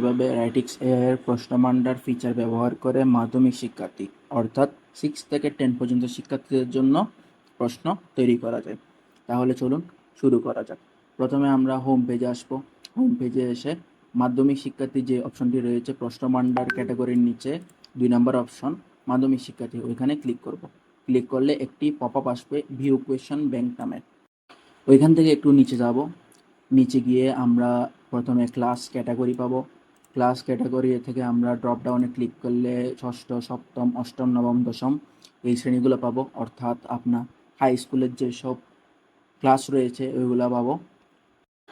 কীভাবে রাইটিক্স এর প্রশ্নমান্ডার ফিচার ব্যবহার করে মাধ্যমিক শিক্ষার্থী, অর্থাৎ সিক্স থেকে টেন পর্যন্ত শিক্ষার্থীদের জন্য প্রশ্ন তৈরি করা যায়। তাহলে চলুন শুরু করা যাক। প্রথমে আমরা হোম পেজে আসব। হোম পেজে এসে মাধ্যমিক শিক্ষার্থী যে অপশনটি রয়েছে প্রশ্নমান্ডার ক্যাটাগরির নিচে দুই নম্বর অপশন মাধ্যমিক শিক্ষার্থী, ওইখানে ক্লিক করব। ক্লিক করলে একটি পপ আপ আসবে ভিউ কোয়েশন ব্যাংক নামে। ওইখান থেকে একটু নিচে যাব। নিচে গিয়ে আমরা প্রথমে ক্লাস ক্যাটাগরি পাবো। ক্লাস ক্যাটাগরি থেকে আমরা ড্রপ ডাউনে ক্লিক করলে ষষ্ঠ, সপ্তম, অষ্টম, নবম, দশম এই শ্রেণীগুলো পাবো। অর্থাৎ আপনার হাই স্কুলের যেসব ক্লাস রয়েছে ওইগুলো পাবো।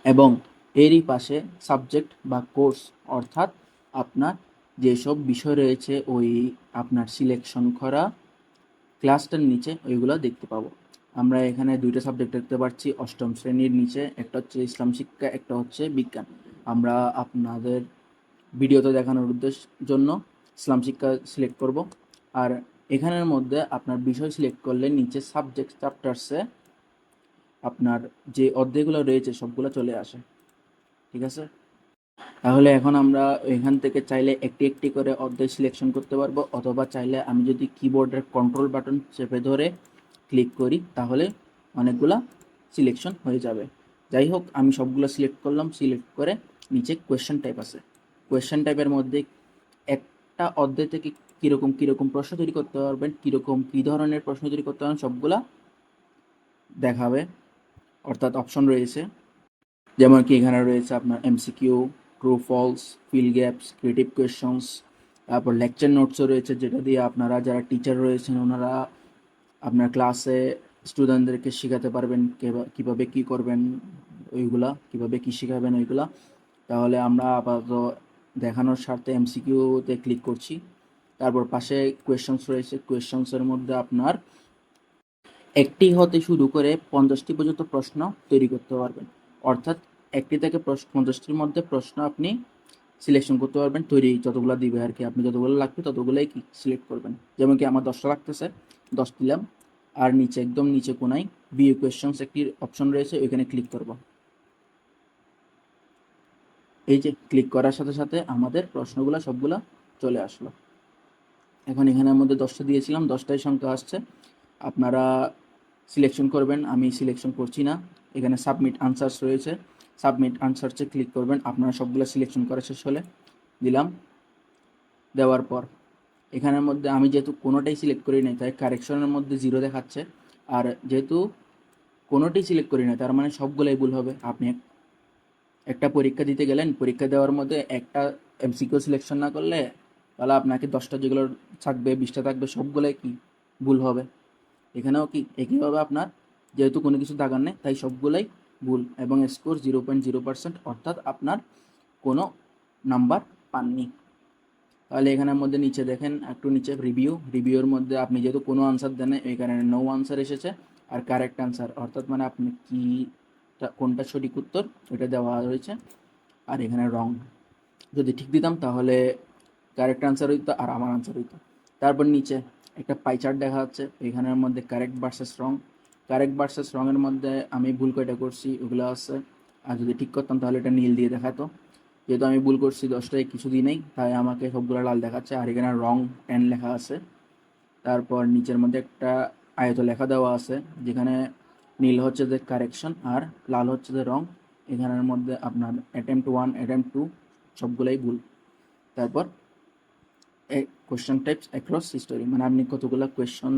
এবং এরই পাশে সাবজেক্ট বা কোর্স অর্থাৎ আপনার যেসব বিষয় রয়েছে ওই আপনার সিলেকশন করা ক্লাসটার নিচে ওইগুলো দেখতে পাবো। আমরা এখানে দুইটা সাবজেক্ট দেখতে পাচ্ছি, অষ্টম শ্রেণির নিচে একটা হচ্ছে ইসলাম শিক্ষা, একটা হচ্ছে বিজ্ঞান। আমরা আপনাদের ভিডিওতে দেখানোর উদ্দেশ্য জন্য ইসলাম শিক্ষা সিলেক্ট করব। আর এখানের মধ্যে আপনার বিষয় সিলেক্ট করলে নিচে সাবজেক্ট চ্যাপ্টার্সে আপনার যে অধ্যায়গুলো রয়েছে সবগুলো চলে আসে। ঠিক আছে? তাহলে এখন আমরা এখান থেকে চাইলে একটি একটি করে অধ্যায় সিলেকশন করতে পারব। অথবা চাইলে আমি যদি কিবোর্ডের কন্ট্রোল বাটন চেপে ধরে ক্লিক করি, তাহলে অনেকগুলা সিলেকশন হয়ে যাবে। যাই হোক, আমি সবগুলো সিলেক্ট করলাম। সিলেক্ট করে নিচে কোয়েশ্চেন টাইপ আছে। কোয়েশ্চেন টাইপের মধ্যে একটা অধ্যায় থেকে কীরকম কীরকম প্রশ্ন তৈরি করতে পারবেন, কীরকম কী ধরনের প্রশ্ন তৈরি করতে পারবেন, সবগুলা দেখাবে। অর্থাৎ অপশন রয়েছে। যেমন কি এখানে রয়েছে আপনার MCQ true false fill gaps creative questions তারপর লেকচার নোটসও রয়েছে যেটা দিয়ে আপনারা যারা টিচার রয়েছেন ওনারা আপনার ক্লাসে স্টুডেন্টদেরকে শেখাতে পারবেন কীভাবে কি করবেন, ওইগুলা, কীভাবে কি শেখাবেন, ওইগুলা। তাহলে আমরা আপাতত দেখানোর স্বার্থে এমসিকিউতে ক্লিক করছি। তারপর পাশে কোয়েশনস রয়েছে। কোয়েশনসের মধ্যে আপনার একটি হতে শুরু করে পঞ্চাশটি পর্যন্ত প্রশ্ন তৈরি করতে পারবেন। অর্থাৎ একটি থেকে পঞ্চাশটির মধ্যে প্রশ্ন আপনি সিলেকশন করতে পারবেন। তৈরি যতগুলো দিবে আর কি। আপনি যতগুলো লাগবে ততগুলোই কি সিলেক্ট করবেন। যেমন কি আমার দশটা লাগতেছে, দশ দিলাম। আর নিচে, একদম নিচে কোনায় বিএ কোয়েশনস একটি অপশন রয়েছে, ওইখানে ক্লিক করব। এই যে ক্লিক করার সাথে সাথে আমাদের প্রশ্নগুলো সবগুলা চলে আসলো। এখন এখানের মধ্যে দশটা দিয়েছিলাম দশটাই সংখ্যা আসছে। আপনারা সিলেকশন করবেন, আমি সিলেকশন করছি না। এখানে সাবমিট আনসার্স রয়েছে। সাবমিট আনসার্সে ক্লিক করবেন, আপনারা সবগুলো সিলেকশন করা শেষ হলে দিলাম। দেওয়ার পর এখানের মধ্যে আমি যেহেতু কোনোটাই সিলেক্ট করি নাই, তাই কারেকশনের মধ্যে জিরো দেখাচ্ছে। আর যেহেতু কোনোটাই সিলেক্ট করি না তার মানে সবগুলোই ভুল হবে। আপনি একটা পরীক্ষা দিতে গেলেন, পরীক্ষা দেওয়ার মধ্যে একটা এমসিকিউ সিলেকশন না করলে তাহলে আপনাকে দশটা যেগুলো থাকবে, বিশটা থাকবে, সবগুলোই কি ভুল হবে। এখানেও কি একইভাবে আপনার? যেহেতু কোনো কিছু দাগার নেই, তাই সবগুলোই ভুল এবং score zero point zero percent অর্থাৎ আপনার কোনো নাম্বার পাননি। তাহলে এখানের মধ্যে নিচে দেখেন, একটু নিচে রিভিউ রিভিউর মধ্যে আপনি যেহেতু কোনো আনসার দেন এই কারণে নো আনসার এসেছে, আর কারেক্ট আনসার অর্থাৎ মানে আপনি কি কোনটা সঠিক উত্তর? এটা দেওয়া রয়েছে। আর এখানে রং। যদি ঠিক দিতাম তাহলে কারেক্ট আনসার হইতো আর আমার আনসার হইতো। তারপর নিচে একটা পাই চার্ট দেখা যাচ্ছে। এখানের মধ্যে correct versus wrong correct versus রঙের মধ্যে আমি ভুল কয়টা করছি, ওগুলো আছে। আর যদি ঠিক করতাম তাহলে এটা নীল দিয়ে দেখাতো। যেহেতু আমি ভুল করছি, দশটায় কিছু দিই নেই, তাই আমাকে সবগুলো লাল দেখাচ্ছে। আর এখানে রং টেন লেখা আছে। তারপর নিচের মধ্যে একটা আয়ত লেখা দেওয়া আছে, যেখানে নীল হচ্ছে যে কারেকশন আর লাল হচ্ছে যে রং এখানের মধ্যে আপনার অ্যাটেম্পট ওয়ান অ্যাটেম্পট টু সবগুলোই ভুল। তারপর কোয়েশ্চেন টাইপস অ্যাক্রস হিস্টোরি মানে আপনি কতগুলো কোয়েশ্চন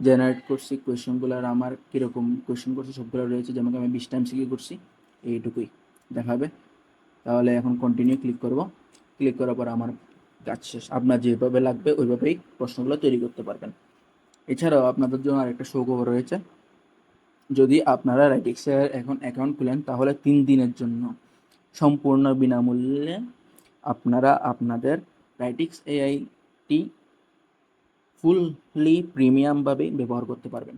জেনারেট করছি কোয়েশ্চনগুলোর আমার কীরকম কোয়েশ্চন করছি, সবগুলো রয়েছে, যেমন আমি বিশ টাইম সিকি করছি, এইটুকুই। দেখাবে? তাহলে এখন কন্টিনিউ ক্লিক করব। ক্লিক করার পর আমার কাজ শেষ। আপনার যেভাবে লাগবে, ওইভাবেই প্রশ্নগুলো তৈরি করতে পারবেন। এছাড়াও আপনাদের জন্য আরেকটা শৌখবর রয়েছে। যদি আপনারা রাইটিক্সের এখন অ্যাকাউন্ট খুলেন, তাহলে তিন দিনের জন্য সম্পূর্ণ বিনামূল্যে আপনারা আপনাদের রাইটিক্স এআইটি ফুললি প্রিমিয়ামভাবে ব্যবহার করতে পারবেন।